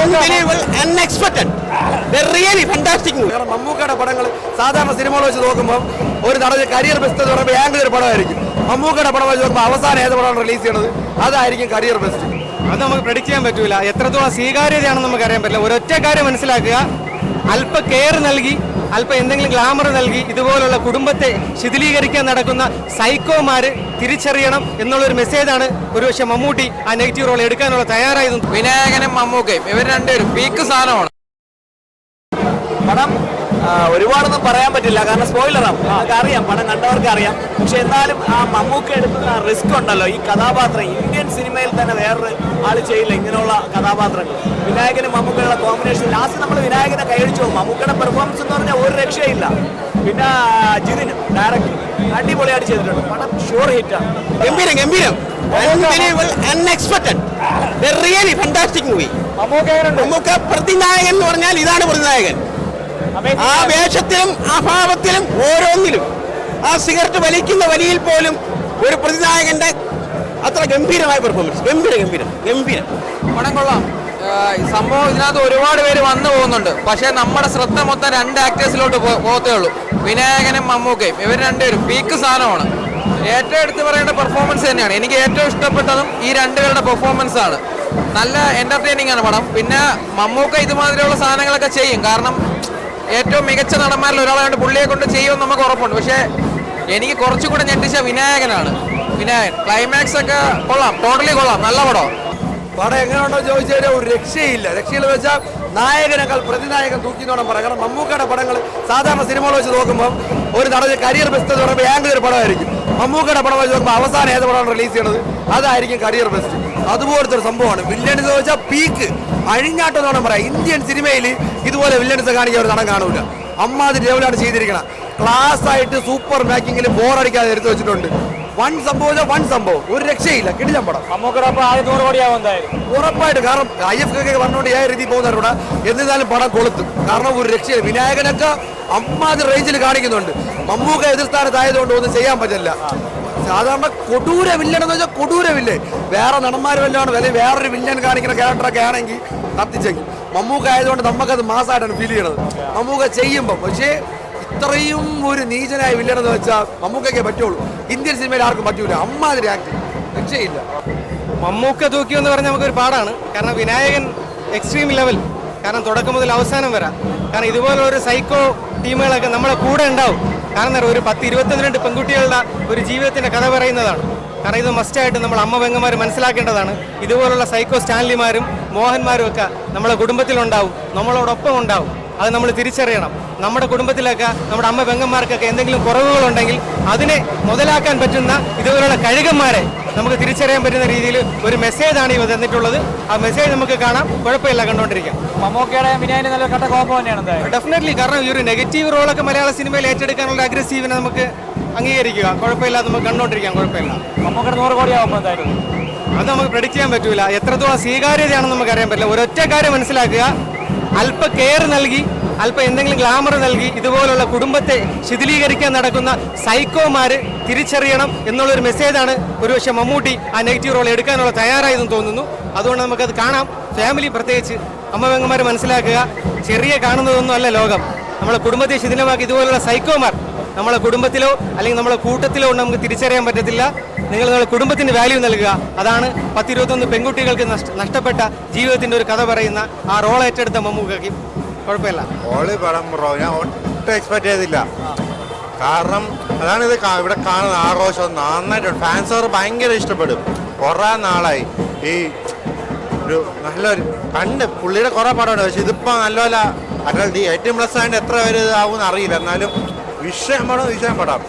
movie. കാരണം മമ്മൂക്കയുടെ പടങ്ങൾ സാധാരണ സിനിമകൾ വെച്ച് നോക്കുമ്പോൾ ഒരു നടന് കരിയർ ബെസ്റ്റ് എന്ന് പറയുമ്പോൾ ഏതെങ്കിലും ഒരു പടമായിരിക്കും. മമ്മൂക്കയുടെ പടം വെച്ച് നോക്കുമ്പോൾ അവസാനം ഏത് പടമാണ് റിലീസ് ചെയ്യണത്? അതായിരിക്കും കരിയർ ബെസ്റ്റ്. അത് നമുക്ക് പ്രഡിക്റ്റ് ചെയ്യാൻ പറ്റൂല. എത്രത്തോളം സ്വീകാര്യതയാണെന്ന് നമുക്ക് അറിയാൻ പറ്റില്ല. ഒരൊറ്റ കാര്യം മനസ്സിലാക്കുക. അല്പ കെയർ നൽകി അല്പ എന്തെങ്കിലും ഗ്ലാമർ നൽകി ഇതുപോലുള്ള കുടുംബത്തെ ശിഥിലീകരിക്കാൻ നടക്കുന്ന സൈക്കോമാര് തിരിച്ചറിയണം എന്നുള്ളൊരു മെസ്സേജാണ് ഒരുപക്ഷെ മമ്മൂട്ടി ആ നെഗറ്റീവ് റോൾ എടുക്കാനുള്ള തയ്യാറായത്. വിനായകനും മമ്മൂക്കയും ഇവർ രണ്ടുപേരും പീക്ക് സാധനമാണ്. പടം ഒരുപാടൊന്നും പറയാൻ പറ്റില്ല. കാരണം സ്പോയിലറാണ് അറിയാം പടം കണ്ടവർക്ക് അറിയാം പക്ഷെ എന്നാലും ആ മമ്മൂക്ക എടുക്കുന്ന റിസ്ക് ഉണ്ടല്ലോ. ഈ കഥാപാത്രം സിനിമയിൽ തന്നെ വേറൊരു ആൾ ചെയ്യില്ല. ഇങ്ങനെയുള്ള കഥാപാത്രങ്ങൾ. വിനായകനും മമ്മൂക്കയുള്ള കോമ്പിനേഷൻ ലാസ്റ്റ് നമ്മൾ വിനായകനെ കൈയടിച്ചു പോകും. മമ്മൂക്കയുടെ പെർഫോമൻസ് എന്ന് പറഞ്ഞാൽ ഒരു രക്ഷയില്ല. പിന്നെ ജിതിന് ഡയറക്ടർ അടിപൊളിയായിട്ട് ചെയ്തിട്ടുണ്ട്. പടം ഷുവർ ഹിറ്റാണ് ഗംഭീരം ഗംഭീരം. അൺഎക്സ്പെക്ടഡ് റിയലി മൂവി മമ്മൂക്ക പ്രതിനായകൻ എന്ന് പറഞ്ഞാൽ ഇതാണ് പ്രതിനായകൻ. ആ വേഷത്തിലും ആ ഭാവത്തിലും ഓരോന്നിലും ആ സിഗരറ്റ് വലിക്കുന്ന വലിയിൽ പോലും ഒരു പ്രതിനായകന്റെ അത്ര ഗംഭീരമായ പെർഫോമൻസ് ഗംഭീര ഗംഭീരം ഗംഭീരം. പണം കൊള്ളാം. സംഭവം ഇതിനകത്ത് ഒരുപാട് പേര് വന്നു പോകുന്നുണ്ട്. പക്ഷേ നമ്മുടെ ശ്രദ്ധ മൊത്തം രണ്ട് ആക്ടേഴ്സിലോട്ട് പോകത്തേ ഉള്ളൂ. വിനായകനും മമ്മൂക്കയും. ഇവർ രണ്ടുപേരും പീക്ക് സാധനമാണ്. ഏറ്റവും എടുത്തു പറയേണ്ട പെർഫോമൻസ് തന്നെയാണ്. എനിക്ക് ഏറ്റവും ഇഷ്ടപ്പെട്ടതും ഈ രണ്ടുപേരുടെ പെർഫോമൻസ് ആണ്. നല്ല എന്റർടൈനിങ് ആണ് പടം. പിന്നെ മമ്മൂക്ക ഇതുമാതിരിയുള്ള സാധനങ്ങളൊക്കെ ചെയ്യും. കാരണം ഏറ്റവും മികച്ച നടന്മാരിൽ ഒരാളായിട്ട് പുള്ളിയെ കൊണ്ട് ചെയ്യുമെന്ന് നമുക്ക് ഉറപ്പുണ്ട്. പക്ഷേ എനിക്ക് കുറച്ചുകൂടെ ഞെട്ടിച്ച വിനായകനാണ്. വിനായകൻ ക്ലൈമാക്സ് ഒക്കെ കൊള്ളാം. ടോട്ടലി കൊള്ളാം. നല്ല പടം. പടം എങ്ങനെയുണ്ടോ ചോദിച്ചു കഴിഞ്ഞാൽ ഒരു രക്ഷയില്ല. രക്ഷയിൽ വെച്ചാൽ നായകനേക്കാൾ പ്രതിനായകൻ തൂക്കി നോടാൻ പറയാം. കാരണം മമ്മൂക്കയുടെ പടങ്ങൾ സാധാരണ സിനിമകൾ വെച്ച് നോക്കുമ്പോൾ ഒരു നടന്ന കരിയർ ബെസ്റ്റ് എന്ന് പറയുമ്പോൾ ഏതെങ്കിലും ഒരു പടമായിരിക്കും. മമ്മൂക്കയുടെ പടം വെച്ച് നോക്കുമ്പോൾ അവസാനം ഏത് പടമാണ് റിലീസ് ചെയ്യണത്? അതായിരിക്കും കരിയർ ബെസ്റ്റ് അതുപോലത്തെ ഒരു സംഭവമാണ്. വില്ലൻസ് വെച്ചാൽ പീക്ക് അഴിഞ്ഞാട്ടം എന്ന് പറയാം. ഇന്ത്യൻ സിനിമയിൽ ഇതുപോലെ വില്ലൻസ് കാണിക്കാൻ ഒരു നടൻ കാണൂല. അമ്മാതിരി ലെവലാണ് ചെയ്തിരിക്കണം ക്ലാസ് ആയിട്ട് സൂപ്പർ മേക്കിങ്ങിൽ ബോറടിക്കാതെ എടുത്തു വെച്ചിട്ടുണ്ട്. വൺ സംഭവം വൺ സംഭവം. ഒരു രക്ഷയില്ല കിടിലം പടം. ഉറപ്പായിട്ട് കാരണം ഐ എഫ് കെ പറഞ്ഞുകൊണ്ട് ഏ രീതി പോകുന്നവർ ഇവിടെ. എന്നിരുന്നാലും പടം കൊളുത്തും. കാരണം ഒരു രക്ഷയില്ല. വിനായകനൊക്കെ അമ്മാതിരി റേഞ്ചിൽ കാണിക്കുന്നുണ്ട്. മമ്മൂക്ക എതിർസ്ഥാനത്തായതുകൊണ്ട് ഒന്നും ചെയ്യാൻ പറ്റില്ല. സാധാരണ കൊടൂര വില്ലൻ എന്ന് വെച്ചാൽ കൊടൂര വില്ലേ വേറെ നടന്മാർ വല്ലതാണ് അല്ലെങ്കിൽ വേറൊരു വില്ലൻ കാണിക്കുന്ന ക്യാരക്ടറൊക്കെ ആണെങ്കിൽ കത്തിച്ചെങ്കിൽ മമ്മൂക്ക ആയതുകൊണ്ട് നമുക്കത് മാസമായിട്ടാണ് ഫീൽ ചെയ്യണത്. മമ്മൂക്ക ചെയ്യുമ്പം. പക്ഷേ ഇത്രയും ഒരു നീചനായ വില്ലൻ എന്ന് വെച്ചാൽ മമ്മൂക്കൊക്കെ പറ്റുള്ളൂ. ഇന്ത്യൻ സിനിമയിൽ ആർക്കും പറ്റൂല. അമ്മാതിരി ആക്ടിങ് രക്ഷയില്ല മമ്മൂക്ക തൂക്കി എന്ന് പറഞ്ഞാൽ നമുക്കൊരു പാടാണ്. കാരണം വിനായകൻ എക്സ്ട്രീം ലെവൽ കാരണം തുടക്കം മുതൽ അവസാനം വരാം. കാരണം ഇതുപോലെ ഒരു സൈക്കോ ടീമുകളൊക്കെ നമ്മളെ കൂടെ ഉണ്ടാവും. കാരണം ഒരു പത്ത് ഇരുപത്തിരണ്ട് പെൺകുട്ടികളുടെ ഒരു ജീവിതത്തിന്റെ കഥ പറയുന്നതാണ്. കാരണം ഇത് മസ്റ്റായിട്ട് നമ്മൾ അമ്മ പെങ്ങന്മാർ മനസ്സിലാക്കേണ്ടതാണ്. ഇതുപോലുള്ള സൈക്കോ സ്റ്റാൻലിമാരും മോഹന്മാരും ഒക്കെ നമ്മളെ കുടുംബത്തിലുണ്ടാവും. നമ്മളോടൊപ്പം ഉണ്ടാവും. അത് നമ്മൾ തിരിച്ചറിയണം. നമ്മുടെ കുടുംബത്തിലൊക്കെ നമ്മുടെ അമ്മ പെങ്ങന്മാർക്കൊക്കെ എന്തെങ്കിലും കുറവുകളുണ്ടെങ്കിൽ അതിനെ മുതലാക്കാൻ പറ്റുന്ന ഇതുപോലുള്ള കഴുകന്മാരെ നമുക്ക് തിരിച്ചറിയാൻ പറ്റുന്ന രീതിയിൽ ഒരു മെസ്സേജാണ് ഇവ തന്നിട്ടുള്ളത്. ആ മെസ്സേജ് നമുക്ക് കാണാം. കുഴപ്പമില്ല കണ്ടുകൊണ്ടിരിക്കാം മമ്മൂക്കയുടെ വിനായകന് നല്ല കട്ട കോമ്പോ തന്നെയാണ് ഡെഫിനറ്റ്ലി കാരണം ഈ ഒരു നെഗറ്റീവ് റോളൊക്കെ മലയാള സിനിമയിൽ ഏറ്റെടുക്കാനുള്ള അഗ്രസീവിനെ നമുക്ക് അംഗീകരിക്കുക. കുഴപ്പമില്ല നമുക്ക് കണ്ടുകൊണ്ടിരിക്കാം കുഴപ്പമില്ല. മമ്മൂക്കയുടെ നൂറ് കോടിയാവുമ്പോൾ എന്തായാലും. അത് നമുക്ക് പ്രഡിക്റ്റ് ചെയ്യാൻ പറ്റൂല. എത്രത്തോളം സ്വീകാര്യതയാണെന്ന് നമുക്ക് അറിയാൻ പറ്റില്ല. ഒരൊറ്റ കാര്യം മനസ്സിലാക്കുക. അല്പ കെയർ നൽകി അല്പം എന്തെങ്കിലും ഗ്ലാമർ നൽകി ഇതുപോലുള്ള കുടുംബത്തെ ശിഥിലീകരിക്കാൻ നടക്കുന്ന സൈക്കോമാര് തിരിച്ചറിയണം എന്നുള്ളൊരു മെസ്സേജാണ് ഒരുപക്ഷെ മമ്മൂട്ടി ആ നെഗറ്റീവ് റോൾ എടുക്കാനുള്ള തയ്യാറായതെന്ന് തോന്നുന്നു. അതുകൊണ്ട് നമുക്കത് കാണാം. ഫാമിലി പ്രത്യേകിച്ച് അമ്മവെങ്ങന്മാർ മനസ്സിലാക്കുക. ചെറിയ കാണുന്നതൊന്നും അല്ല ലോകം. നമ്മളെ കുടുംബത്തെ ശിഥിലമാക്കി ഇതുപോലുള്ള സൈക്കോമാർ നമ്മളെ കുടുംബത്തിലോ അല്ലെങ്കിൽ നമ്മളെ കൂട്ടത്തിലോ ഒന്നും നമുക്ക് തിരിച്ചറിയാൻ പറ്റത്തില്ല. നിങ്ങൾ നിങ്ങളുടെ കുടുംബത്തിന് വാല്യൂ നൽകുക. അതാണ് പത്തിരുപത്തൊന്ന് പെൺകുട്ടികൾക്ക് നഷ്ട- നഷ്ടപ്പെട്ട ജീവിതത്തിന്റെ ഒരു കഥ പറയുന്ന ആ റോൾ ഏറ്റെടുത്ത മമ്മൂക്കയ്ക്ക് കുഴപ്പമില്ല. ഹോളി പടം ബ്രോ ഞാൻ ഒട്ടും എക്സ്പെക്ട് ചെയ്തില്ല. കാരണം അതാണ് ഇത് ഇവിടെ കാണുന്ന ആഘോഷം. നന്നായിട്ടുണ്ട് ഫാൻസർ ഭയങ്കര ഇഷ്ടപ്പെടും. കുറേ നാളായി. ഈ ഒരു നല്ലൊരു കണ്ട് പുള്ളിയുടെ കുറേ പടമുണ്ട്. പക്ഷെ ഇതിപ്പോൾ നല്ലപോലെ അല്ല എയ്റ്റീൻ പ്ലസ് ആയിട്ട് എത്ര പേര് ഇതാവും അറിയില്ല. എന്നാലും വിഷയം പടം